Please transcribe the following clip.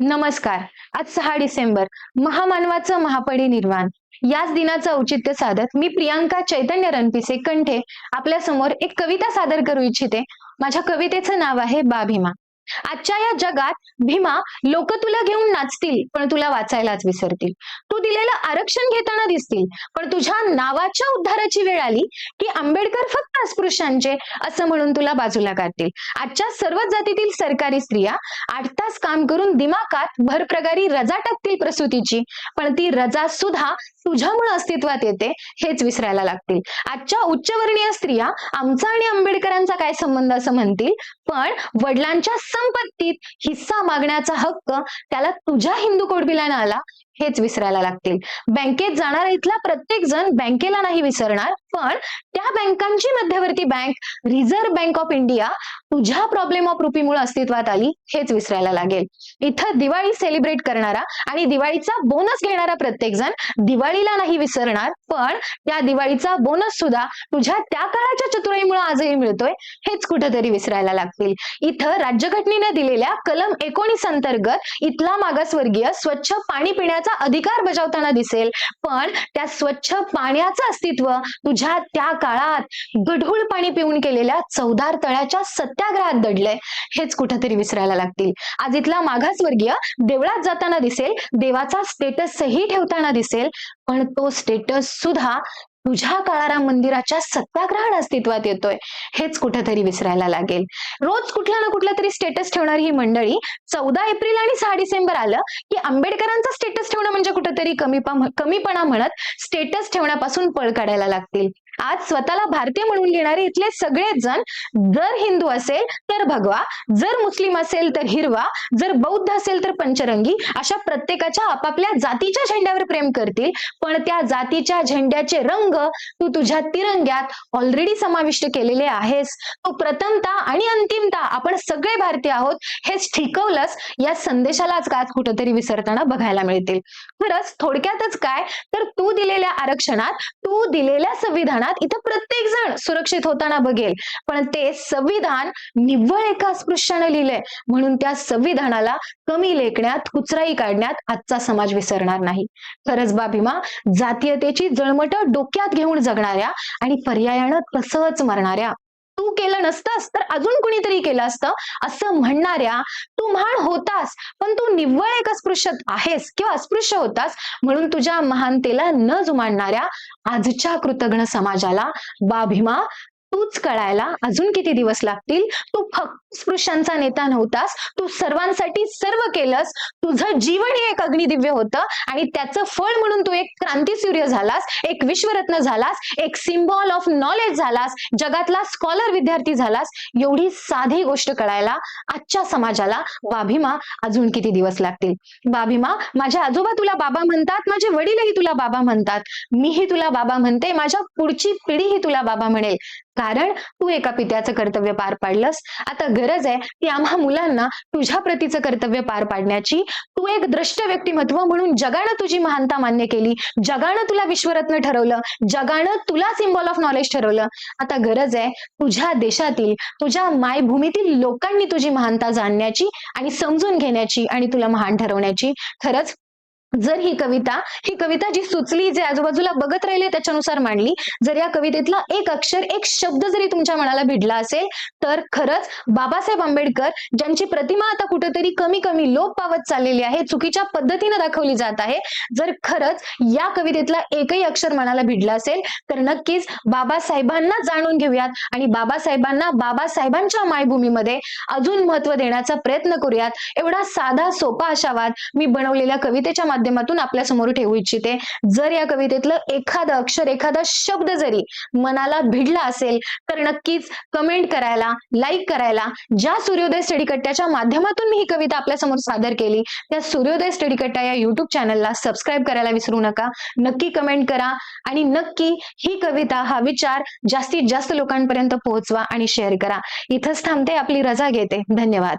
नमस्कार. आज सहा डिसेंबर महामानवाचं महापरिनिर्वाण याच दिनाचं औचित्य साधत मी प्रियांका चैतन्य रणपिसे कंठे आपल्यासमोर एक कविता सादर करू इच्छिते. माझ्या कवितेचं नाव आहे बा भीमा आजच्या या जगात भीमा लोक तुला घेऊन नाचतील पण तुला वाचायलाच विसरतील. तू दिलेलं आरक्षण घेताना दिसतील पण तुझ्या नावाच्या उद्धाराची वेळ आली की आंबेडकर फक्त अस्पृश्यांचे असं म्हणून तुला बाजूला काढतील. आजच्या सर्वच जातीतील सरकारी स्त्रिया आठ तास काम करून दिमाकात भरप्रगारी रजा टाकतील प्रसूतीची पण ती रजा सुद्धा तुझ्यामुळे अस्तित्वात येते हेच विसरायला लागतील. आजच्या उच्चवर्णीय स्त्रिया आमचा आणि आंबेडकरांचा काय संबंध असं म्हणतील? पण वडिलांच्या संपत्तीत हिस्सा मागण्याचा हक्क त्याला तुझ्या हिंदू कोडबीला आला हेच विसरायला लागतील. बँकेत जाणारा इथला प्रत्येक जण बँकेला नाही विसरणार पण त्या बँकांची मध्यवर्ती bank reserve bank of India तुझ्या प्रॉब्लेम ऑफ रुपीमुळे अस्तित्वात आली हेच विसरायला लागेल. इथं दिवाळी सेलिब्रेट करणारा आणि दिवाळीचा बोनस घेणारा प्रत्येक जण दिवाळीला नाही विसरणार पण त्या दिवाळीचा बोनस सुद्धा तुझ्या त्या काळाच्या चतुराईमुळे आजही मिळतोय हेच कुठेतरी विसरायला लागतील. इथं राज्यघटनेने दिलेल्या कलम एकोणीस अंतर्गत इथला मागासवर्गीय स्वच्छ पाणी पिण्याचा अधिकार बजावताना दिसेल पण त्या स्वच्छ पाण्याचं अस्तित्व तुझ्या त्या काळात गढूळ पाणी पिऊन केलेल्या चौदार तळ्याच्या सत्याग्रहात दडलंय. हेच कुठेतरी विसरायला लागतील. आज इथला मागासवर्गीय देवळात जाताना दिसेल देवाचा स्टेटसही ठेवताना दिसेल पण तो स्टेटस सुद्धा तुझ्या काळाराम मंदिराच्या सत्याग्रहण अस्तित्वात येतोय. हेच कुठेतरी विसरायला लागेल. रोज कुठला ना कुठला तरी स्टेटस ठेवणारी ही मंडळी चौदा एप्रिल आणि सहा डिसेंबर आलं की आंबेडकरांचा स्टेटस ठेवणं म्हणजे कुठेतरी कमीपा कमीपणा म्हणत स्टेटस ठेवण्यापासून पळ काढायला लागतील. आज स्वतःला भारतीय म्हणून घेणारे इथले सगळेच जण जर हिंदू असेल तर भगवा जर मुस्लिम असेल तर हिरवा जर बौद्ध असेल तर पंचरंगी अशा प्रत्येकाच्या आपापल्या जातीच्या झेंड्यावर प्रेम करतील. पण त्या जातीच्या झेंड्याचे रंग तू तुझ्या तिरंग्यात ऑलरेडी समाविष्ट केलेले आहेस. तू प्रथमता आणि अंतिमता आपण सगळे भारतीय आहोत हेच ठिकवलंस या संदेशालाच आज कुठंतरी विसरताना बघायला मिळतील. खरंच थोडक्यातच काय? तर तू दिलेल्या आरक्षणात तू दिलेल्या संविधानात इथं प्रत्येक जण सुरक्षित होताना बघेल. पण ते संविधान निव्वळ एका स्पृश्याने लिहिलंय. म्हणून त्या संविधानाला कमी लेखण्यात कुचराई काढण्यात आजचा समाज विसरणार नाही. खरंच बाबीमा जातीयतेची जळमट डोक्यात घेऊन जगणाऱ्या आणि पर्यायानं तसंच मरणाऱ्या तू केलं नसतंस तर अजून कुणीतरी केलं असतं? असं म्हणणाऱ्या तू म्हण होतास पण तू निव्वळ एक अस्पृश्य आहेस किंवा अस्पृश्य होतास म्हणून तुझ्या महानतेला न जुमानणाऱ्या आजच्या कृतज्ञ समाजाला बाभिमा तूच कळायला अजून किती दिवस लागतील? तू फक्त स्पृश्यांचा नेता नव्हतास. तू सर्वांसाठी सर्व केलंस. तुझं जीवन हे एक अग्निदिव्य होतं आणि त्याचं फळ म्हणून तू एक क्रांतीसूर्य झालास एक विश्वरत्न झालास एक सिम्बॉल ऑफ नॉलेज झालास जगातला स्कॉलर विद्यार्थी झालास. एवढी साधी गोष्ट कळायला आजच्या समाजाला बाभीमा अजून किती दिवस लागतील? बाभीमा माझ्या आजोबा तुला बाबा म्हणतात माझे वडीलही तुला बाबा म्हणतात. मीही तुला बाबा म्हणते माझ्या पुढची पिढीही तुला बाबा म्हणेल. कारण तू एका पित्याचं कर्तव्य पार पाडलंस. आता गरज आहे की आम्हा मुलांना तुझ्या प्रतीचं कर्तव्य पार पाडण्याची. तू एक द्रष्ट व्यक्तिमत्व म्हणून जगानं तुझी महानता मान्य केली. जगानं तुला विश्वरत्न ठरवलं. जगानं तुला सिम्बॉल ऑफ नॉलेज ठरवलं. आता गरज आहे तुझ्या देशातील तुझ्या मायभूमीतील लोकांनी तुझी महानता जाणण्याची आणि समजून घेण्याची आणि तुला महान ठरवण्याची. खरंच जर ही कविता ही कविता जी सुचली जे आजूबाजूला बघत राहिले त्याच्यानुसार मांडली जर या कवितेतला एक अक्षर एक शब्द जरी तुमच्या मनाला भिडला असेल तर खरंच बाबासाहेब आंबेडकर ज्यांची प्रतिमा आता कुठेतरी कमी कमी लोप पावत चाललेली आहे चुकीच्या पद्धतीने दाखवली जात आहे जर खरंच या कवितेतला एकही अक्षर मनाला भिडला असेल तर नक्कीच बाबासाहेबांना जाणून घेऊयात आणि बाबासाहेबांना बाबासाहेबांच्या मायभूमीमध्ये अजून महत्त्व देण्याचा प्रयत्न करूयात. एवढा साधा सोपा आशावाद मी बनवलेल्या कवितेच्या माध्यमातून आपल्यासमोर ठेवू इच्छिते. जर या कवितेतलं एखादं अक्षर एखादा शब्द जरी मनाला भिडला असेल तर नक्कीच कमेंट करायला लाईक करायला ज्या सूर्योदय स्टडी कट्ट्याच्या माध्यमातून मी ही कविता आपल्यासमोर सादर केली त्या सूर्योदय स्टडी कट्टा या युट्यूब चॅनलला सबस्क्राईब करायला विसरू नका. नक्की कमेंट करा आणि नक्की ही कविता हा विचार जास्तीत जास्त लोकांपर्यंत पोहोचवा आणि शेअर करा. इथंच थांबते आपली रजा घेते. धन्यवाद.